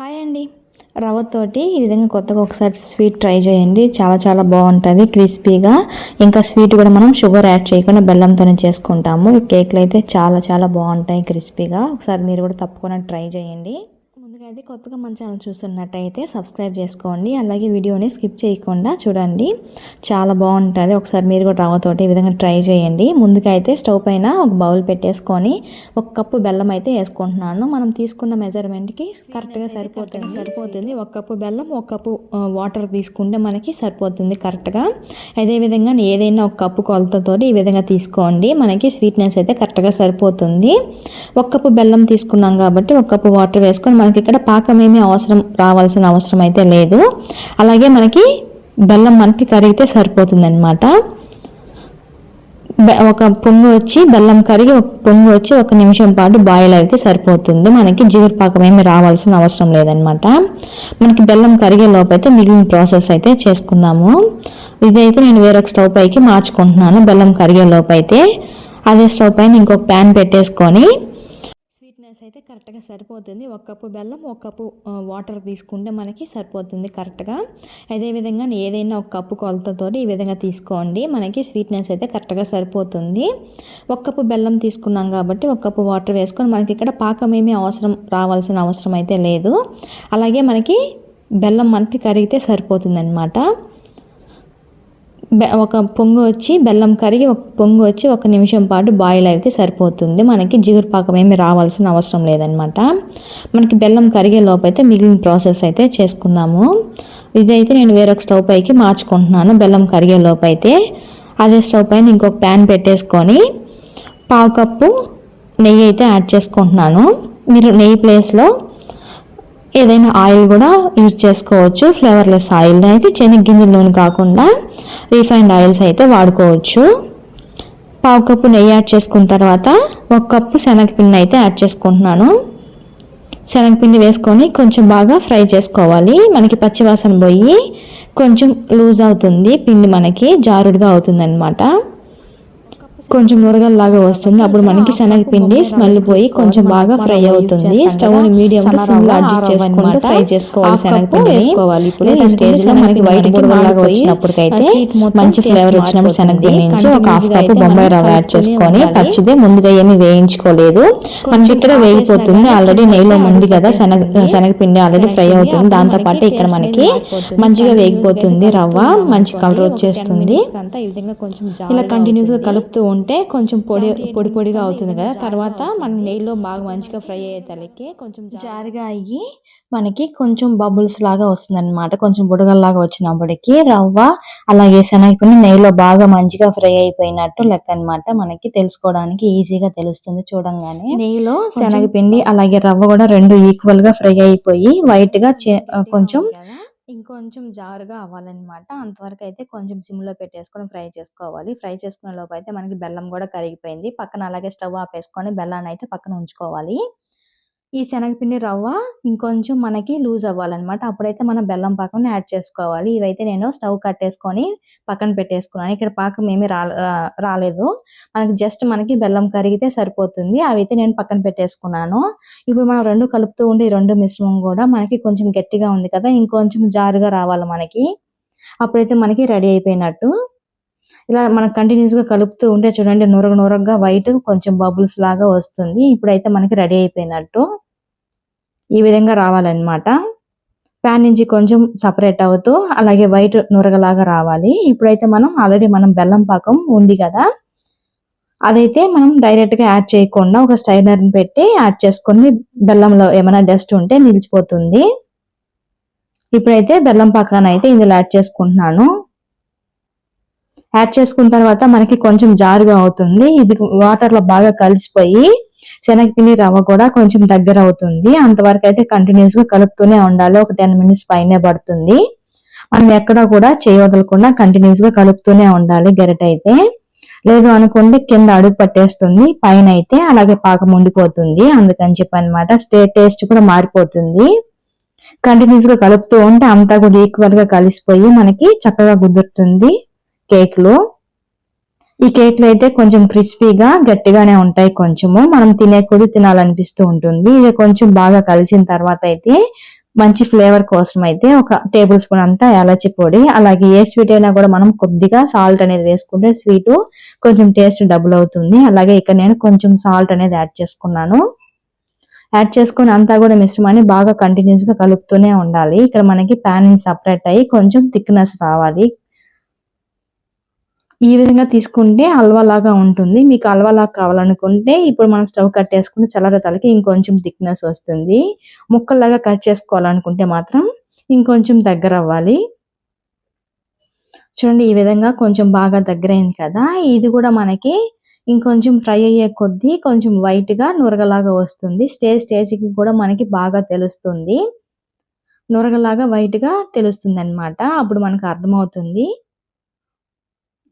Hi అండి. రవ్వతోటి ఈ విధంగా కొత్తగా ఒకసారి స్వీట్ ట్రై చేయండి. చాలా చాలా బాగుంటుంది క్రిస్పీగా. ఇంకా స్వీట్ కూడా మనం షుగర్ యాడ్ చేయకుండా బెల్లంతోనే చేసుకుంటాము. ఈ కేక్లు అయితే చాలా చాలా బాగుంటాయి క్రిస్పీగా. ఒకసారి మీరు కూడా తప్పకుండా ట్రై చేయండి. అయితే కొత్తగా మన ఛానల్ చూస్తున్నట్టయితే సబ్స్క్రైబ్ చేసుకోండి. అలాగే వీడియోని స్కిప్ చేయకుండా చూడండి. చాలా బాగుంటుంది. ఒకసారి మీరు కూడా రవ్వతోటి ఈ విధంగా ట్రై చేయండి. ముందుగా అయితే స్టవ్ పైన ఒక బౌల్ పెట్టేసుకొని ఒక కప్పు బెల్లం అయితే వేసుకుంటున్నాను. మనం తీసుకున్న మెజర్మెంట్కి కరెక్ట్గా సరిపోతుంది. సరిపోతుంది. ఒక కప్పు బెల్లం ఒక కప్పు వాటర్ తీసుకుంటే మనకి సరిపోతుంది కరెక్ట్గా అదేవిధంగా ఏదైనా ఒక కప్పు కొలతతోటి ఈ విధంగా తీసుకోండి. మనకి స్వీట్నెస్ అయితే కరెక్ట్గా సరిపోతుంది. ఒక కప్పు బెల్లం తీసుకున్నాం కాబట్టి ఒక కప్పు వాటర్ వేసుకొని మనకి ఇక్కడ పాకం ఏమీ అవసరం రావాల్సిన అవసరం అయితే లేదు. అలాగే మనకి బెల్లం మనకి కరిగితే సరిపోతుందన్నమాట. ఒక పొంగు వచ్చి బెల్లం కరిగి ఒక పొంగు వచ్చి ఒక నిమిషం పాటు బాయిల్ అయితే సరిపోతుంది. మనకి జిగురు పాకం ఏమి రావాల్సిన అవసరం లేదనమాట మనకి బెల్లం కరిగే లోపైతే మిగిలిన ప్రాసెస్ అయితే చేసుకుందాము. ఇదైతే నేను వేరొక స్టవ్ పైకి మార్చుకుంటున్నాను. బెల్లం కరిగే లోపైతే. అదే స్టవ్ పైన ఇంకొక ప్యాన్ పెట్టేసుకొని థిక్నెస్ అయితే కరెక్ట్గా సరిపోతుంది. ఒక కప్పు బెల్లం ఒక కప్పు వాటర్ తీసుకుంటే మనకి సరిపోతుంది కరెక్ట్గా. అదేవిధంగా ఏదైనా ఒక కప్పు కొలతతోటి ఈ విధంగా తీసుకోండి. మనకి స్వీట్నెస్ అయితే కరెక్ట్గా సరిపోతుంది. ఒక కప్పు బెల్లం తీసుకున్నాం కాబట్టి ఒక కప్పు వాటర్ వేసుకొని మనకి ఇక్కడ పాకం ఏమీ అవసరం రావాల్సిన అవసరం అయితే లేదు. అలాగే మనకి బెల్లం మనకి కరిగితే సరిపోతుంది అనమాట ఒక పొంగు వచ్చి బెల్లం కరిగి ఒక పొంగు వచ్చి ఒక నిమిషం పాటు బాయిల్ అయితే సరిపోతుంది. మనకి జిగురు పాకం ఏమి రావాల్సిన అవసరం లేదనమాట మనకి బెల్లం కరిగే లోపైతే మిగిలిన ప్రాసెస్ అయితే చేసుకుందాము. ఇదైతే నేను వేరొక స్టవ్ పైకి మార్చుకుంటున్నాను. బెల్లం కరిగే లోపైతే అదే స్టవ్ పైన ఇంకొక ప్యాన్ పెట్టేసుకొని పావు కప్పు నెయ్యి అయితే యాడ్ చేసుకుంటున్నాను. మీరు నెయ్యి ప్లేస్లో ఏదైనా ఆయిల్ కూడా యూజ్ చేసుకోవచ్చు. ఫ్లేవర్లెస్ ఆయిల్ అయితే శనగ్గింజల నూనె కాకుండా రీఫైండ్ ఆయిల్స్ అయితే వాడుకోవచ్చు. పావు కప్పు నెయ్యి యాడ్ చేసుకున్న తర్వాత ఒక కప్పు శనగపిండి అయితే యాడ్ చేసుకుంటున్నాను. శనగపిండి వేసుకొని కొంచెం బాగా ఫ్రై చేసుకోవాలి. మనకి పచ్చివాసన పోయి కొంచెం లూజ్ అవుతుంది. పిండి మనకి జారుడుగా అవుతుంది కొంచెం నురగల్లాగా వస్తుంది. అప్పుడు మనకి శనగపిండి స్మెల్ పోయి కొంచెం బాగా ఫ్రై అవుతుంది. స్టవ్ని మీడియం టు సిమ్లో అడ్జస్ట్ చేసుకుంటూ ఫ్రై చేసుకోవాలి శనగపిండి వేసుకోవాలి ఇప్పుడు. ఈ స్టేజ్లో మనకి వైట్ బుడగల్లాగా వచ్చినప్పటికైతే మంచి ఫ్లేవర్ వచ్చినప్పుడు శనగపిండి నుంచి ఒక హాఫ్ కప్ బొంబాయి రవ్వ యాడ్ చేసుకొని పచ్చిదే ముందుగా ఏమి వేయించుకోలేదు. మనకి ఇక్కడ వేగిపోతుంది. ఆల్రెడీ నెయ్యిలో ఉంది కదా శనగ శనగపిండి ఆల్రెడీ ఫ్రై అవుతుంది. దాంతో పాటు ఇక్కడ మనకి మంచిగా వేగిపోతుంది. రవ్వ మంచి కలర్ వచ్చేస్తుంది. ఇలా కంటిన్యూస్గా కలుపుతూ ఉంటే కొంచెం పొడి పొడి పొడిగా అవుతుంది కదా. తర్వాత మన నెయ్యిలో బాగా మంచిగా ఫ్రై అయ్యే తలకి కొంచెం జారుగా అయ్యి మనకి కొంచెం బబుల్స్ లాగా వస్తుంది అనమాట కొంచెం బుడగల్లాగా వచ్చినప్పటికి రవ్వ అలాగే శనగపిండి నెయ్యిలో బాగా మంచిగా ఫ్రై అయిపోయినట్టు లెక్క అన్నమాట మనకి తెలుసుకోవడానికి ఈజీగా తెలుస్తుంది చూడంగానే. నెయ్యిలో శనగపిండి అలాగే రవ్వ కూడా రెండు ఈక్వల్గా ఫ్రై అయిపోయి వైట్గా కొంచెం ఇంకొంచెం జారుగా అవ్వాలన్నమాట. అంతవరకు అయితే కొంచెం సిమ్లో పెట్టేసుకొని ఫ్రై చేసుకోవాలి. ఫ్రై చేసుకునే లోపు అయితే మనకి బెల్లం కూడా కరిగిపోయింది. పక్కన అలాగే స్టవ్ ఆపేసుకొని బెల్లాన్ని అయితే పక్కన ఉంచుకోవాలి. ఈ శనగపిండి రవ్వ ఇంకొంచెం మనకి లూజ్ అవ్వాలన్నమాట. అప్పుడైతే మనం బెల్లం పాకం యాడ్ చేసుకోవాలి. ఇవైతే నేను స్టవ్ కట్టేసుకొని పక్కన పెట్టేసుకున్నాను. ఇక్కడ పాకం ఏమీ రాలేదు. మనకి జస్ట్ మనకి బెల్లం కరిగితే సరిపోతుంది. అవి అయితే నేను పక్కన పెట్టేసుకున్నాను. ఇప్పుడు మనం రెండు కలుపుతూ ఉండే రెండు మిశ్రమం కూడా మనకి కొంచెం గట్టిగా ఉంది కదా ఇంకొంచెం జారుగా రావాలి మనకి. అప్పుడైతే మనకి రెడీ అయిపోయినట్టు. ఇలా మనం కంటిన్యూస్గా కలుపుతూ ఉంటే చూడండి నొరగ నొరగగా వైట్ కొంచెం బబుల్స్ లాగా వస్తుంది. ఇప్పుడైతే మనకి రెడీ అయిపోయినట్టు ఈ విధంగా రావాలన్నమాట. ప్యాన్ నుంచి కొంచెం సపరేట్ అవుతూ అలాగే వైట్ నురగలాగా రావాలి. ఇప్పుడైతే మనం ఆల్రెడీ మనం బెల్లం పాకం ఉంది కదా అదైతే మనం డైరెక్ట్గా యాడ్ చేయకుండా ఒక స్టైనర్ పెట్టి యాడ్ చేసుకొని బెల్లంలో ఏమైనా డస్ట్ ఉంటే నిలిచిపోతుంది. ఇప్పుడైతే బెల్లం పాకాన్ని అయితే ఇందులో యాడ్ చేసుకుంటున్నాను. యాడ్ చేసుకున్న తర్వాత మనకి కొంచెం జారుగా అవుతుంది. ఇది వాటర్లో బాగా కలిసిపోయి శనగపిండి రవ్వ కూడా కొంచెం దగ్గర అవుతుంది. అంతవరకు అయితే కంటిన్యూస్గా కలుపుతూనే ఉండాలి. ఒక టెన్ మినిట్స్ పైనే పడుతుంది. మనం ఎక్కడా కూడా చేయి వదలకుండా కంటిన్యూస్గా కలుపుతూనే ఉండాలి గరిట అయితే. లేదు అనుకుంటే కింద అడుగు పట్టేస్తుంది. పైన అయితే అలాగే పాకం ఉండిపోతుంది. అందుకని చెప్పి అనమాట స్టే టేస్ట్ కూడా మారిపోతుంది. కంటిన్యూస్గా కలుపుతూ ఉంటే అంతా కూడా ఈక్వల్గా కలిసిపోయి మనకి చక్కగా కుదురుతుంది. కేక్లు. ఈ కేక్లు అయితే కొంచెం క్రిస్పీగా గట్టిగానే ఉంటాయి కొంచెము. మనం తినే కొద్ది తినాలనిపిస్తూ ఉంటుంది. ఇది కొంచెం బాగా కలిసిన తర్వాత అయితే మంచి ఫ్లేవర్ కోసం అయితే ఒక టేబుల్ స్పూన్ అంతా యాలచి పొడి అలాగే ఏ స్వీట్ అయినా కూడా మనం కొద్దిగా సాల్ట్ అనేది వేసుకుంటే స్వీట్ కొంచెం టేస్ట్ డబుల్ అవుతుంది. అలాగే ఇక్కడ నేను కొంచెం సాల్ట్ అనేది యాడ్ చేసుకున్నాను. యాడ్ చేసుకుని అంతా కూడా మిశ్రమాన్ని బాగా కంటిన్యూస్గా కలుపుతూనే ఉండాలి. ఇక్కడ మనకి ప్యాన్ సపరేట్ అయ్యి కొంచెం థిక్నెస్ రావాలి. ఈ విధంగా తీసుకుంటే హల్వా లాగా ఉంటుంది. మీకు హల్వా లాగా కావాలనుకుంటే ఇప్పుడు మనం స్టవ్ కట్టేసుకుని చల్లరతలకి ఇంకొంచెం థిక్నెస్ వస్తుంది. ముక్కల్లాగా కట్ చేసుకోవాలనుకుంటే మాత్రం ఇంకొంచెం దగ్గర అవ్వాలి. చూడండి ఈ విధంగా కొంచెం బాగా దగ్గరైంది కదా. ఇది కూడా మనకి ఇంకొంచెం ఫ్రై అయ్యే కొద్దీ కొంచెం వైట్గా నురగలాగా వస్తుంది. స్టేజ్ స్టేజ్కి కూడా మనకి బాగా తెలుస్తుంది. నురగలాగా వైట్గా తెలుస్తుంది అనమాట అప్పుడు మనకు అర్థమవుతుంది.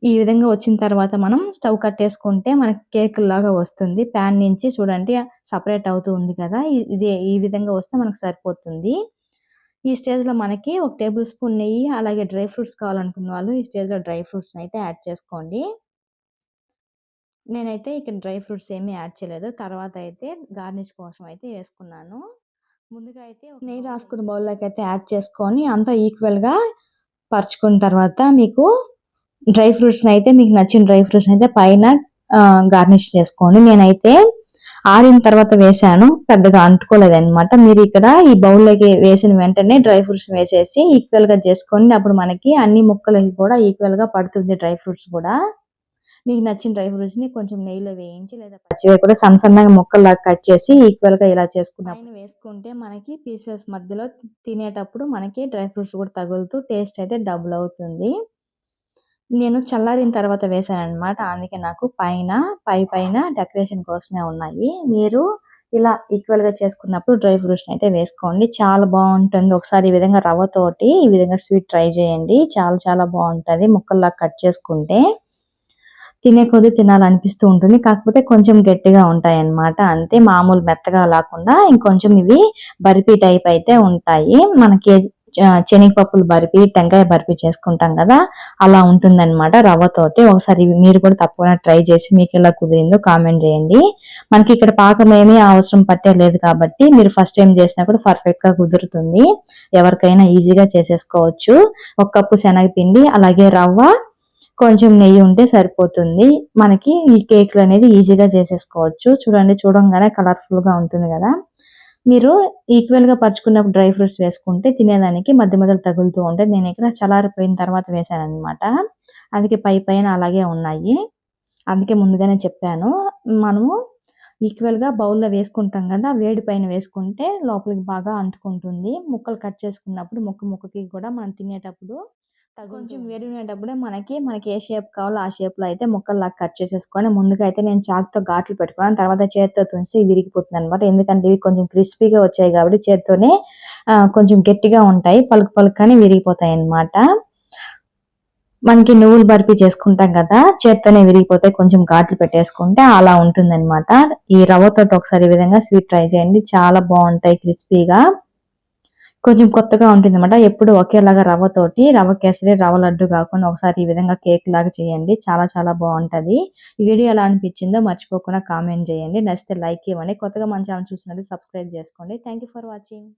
ఈ విధంగా వచ్చిన తర్వాత మనం స్టవ్ కట్టేసుకుంటే మనకి కేక్ లాగా వస్తుంది. ప్యాన్ నుంచి చూడండి సపరేట్ అవుతూ ఉంది కదా. ఇది ఈ విధంగా వస్తే మనకు సరిపోతుంది. ఈ స్టేజ్లో మనకి ఒక టేబుల్ స్పూన్ నెయ్యి అలాగే డ్రై ఫ్రూట్స్ కావాలనుకున్న వాళ్ళు ఈ స్టేజ్లో డ్రై ఫ్రూట్స్ అయితే యాడ్ చేసుకోండి. నేనైతే ఇక్కడ డ్రై ఫ్రూట్స్ ఏమీ యాడ్ చేయలేదు. తర్వాత అయితే గార్నిష్ కోసం అయితే వేసుకున్నాను. ముందుగా అయితే నెయ్యి రాసుకున్న బౌల్లోకి అయితే యాడ్ చేసుకొని అంతా ఈక్వల్గా పరుచుకున్న తర్వాత మీకు డ్రై ఫ్రూట్స్ని అయితే మీకు నచ్చిన డ్రై ఫ్రూట్స్ అయితే పైన గార్నిష్ చేసుకోండి. నేనైతే ఆరిన తర్వాత వేసాను పెద్దగా అంటుకోలేదు అనమాట మీరు ఇక్కడ ఈ బౌల్లోకి వేసిన వెంటనే డ్రై ఫ్రూట్స్ వేసేసి ఈక్వల్గా అప్పుడు మనకి అన్ని ముక్కలకి కూడా ఈక్వల్గా పడుతుంది డ్రై ఫ్రూట్స్ కూడా. మీకు నచ్చిన డ్రై ఫ్రూట్స్ని కొంచెం నెయ్యిలో వేయించి లేదా పచ్చివి కూడా సన్న సన్నగా ముక్కల్లాగా కట్ చేసి ఈక్వల్గా ఇలా చేసుకున్నాం వేసుకుంటే మనకి పీసెస్ మధ్యలో తినేటప్పుడు మనకి డ్రై ఫ్రూట్స్ కూడా తగులుతూ టేస్ట్ అయితే డబుల్ అవుతుంది. నేను చల్లారిన తర్వాత వేసాను అనమాట అందుకే నాకు పైన పై పైన డెకరేషన్ కోసమే ఉన్నాయి. మీరు ఇలా ఈక్వల్గా చేసుకున్నప్పుడు డ్రై ఫ్రూట్స్ని అయితే వేసుకోండి. చాలా బాగుంటుంది. ఒకసారి ఈ విధంగా రవ్వ తోటి ఈ విధంగా స్వీట్ ట్రై చేయండి. చాలా చాలా బాగుంటుంది. ముక్కల్లా కట్ చేసుకుంటే తినే కొద్దీ తినాలనిపిస్తూ ఉంటుంది. కాకపోతే కొంచెం గట్టిగా ఉంటాయి అన్నమాట అంతే మామూలు మెత్తగా లేకుండా ఇంకొంచెం ఇవి బర్ఫీ టైప్ అయితే ఉంటాయి. మనకి శనగపప్పులు బర్ఫీ టెంకాయ బర్ఫీ చేసుకుంటాం కదా అలా ఉంటుందన్నమాట రవ్వతోటి. ఒకసారి మీరు కూడా తప్పకుండా ట్రై చేసి మీకు ఎలా కుదిరిందో కామెంట్ చేయండి. మనకి ఇక్కడ పాకం ఏమీ అవసరం పట్టే లేదు కాబట్టి మీరు ఫస్ట్ టైం చేసినా కూడా పర్ఫెక్ట్గా కుదురుతుంది. ఎవరికైనా ఈజీగా చేసేసుకోవచ్చు. ఒక కప్పు శనగపిండి అలాగే రవ్వ కొంచెం నెయ్యి ఉంటే సరిపోతుంది. మనకి ఈ కేక్లు అనేది ఈజీగా చేసేసుకోవచ్చు. చూడండి చూడంగానే కలర్ఫుల్గా ఉంటుంది కదా. మీరు ఈక్వల్గా పరుచుకున్నప్పుడు డ్రై ఫ్రూట్స్ వేసుకుంటే తినేదానికి మధ్య మధ్యలో తగులుతూ ఉంటాయి. నేను ఇక్కడ చలారిపోయిన తర్వాత వేసాను అనమాట అందుకే పై పైన అలాగే ఉన్నాయి. అందుకే ముందుగానే చెప్పాను. మనము ఈక్వల్గా బౌల్లో వేసుకుంటాం కదా వేడి పైన వేసుకుంటే లోపలికి బాగా అంటుకుంటుంది. ముక్కలు కట్ చేసుకున్నప్పుడు ముక్క ముక్కకి కూడా మనం తినేటప్పుడు కొంచెం వేడి ఉండేటప్పుడే మనకి మనకి ఏ షేప్ కావాలో ఆ షేప్లో అయితే ముక్కల్లా కట్ చేసేసుకొని ముందుగా అయితే నేను చాక్తో ఘాట్లు పెట్టుకున్నాను. తర్వాత చేతితో తుంచి విరిగిపోతుంది అనమాట ఎందుకంటే ఇవి కొంచెం క్రిస్పీగా వచ్చాయి కాబట్టి చేత్తోనే కొంచెం గట్టిగా ఉంటాయి. పలుకు పలుకని విరిగిపోతాయి అన్నమాట మనకి నువ్వులు బర్ఫీ చేసుకుంటాం కదా చేత్తోనే విరిగిపోతాయి. కొంచెం ఘాట్లు పెట్టేసుకుంటే అలా ఉంటుందన్నమాట. ఈ రవ్వతో ఒకసారి ఈ విధంగా స్వీట్ ట్రై చేయండి. చాలా బాగుంటాయి క్రిస్పీగా. కొంచెం కొత్తగా ఉంటుంది అనమాట ఎప్పుడు ఒకేలాగా రవ్వతోటి రవ్వ కేసరి రవ్వ లడ్డు కాకుండా ఒకసారి ఈ విధంగా కేక్ లాగా చేయండి. చాలా చాలా బాగుంటది. ఈ వీడియో ఎలా అనిపించిందో మర్చిపోకుండా కామెంట్ చేయండి. నచ్చితే లైక్ ఇవ్వండి. కొత్తగా మన ఛానల్ చూసినట్టు సబ్స్క్రైబ్ చేసుకోండి. Thank for watching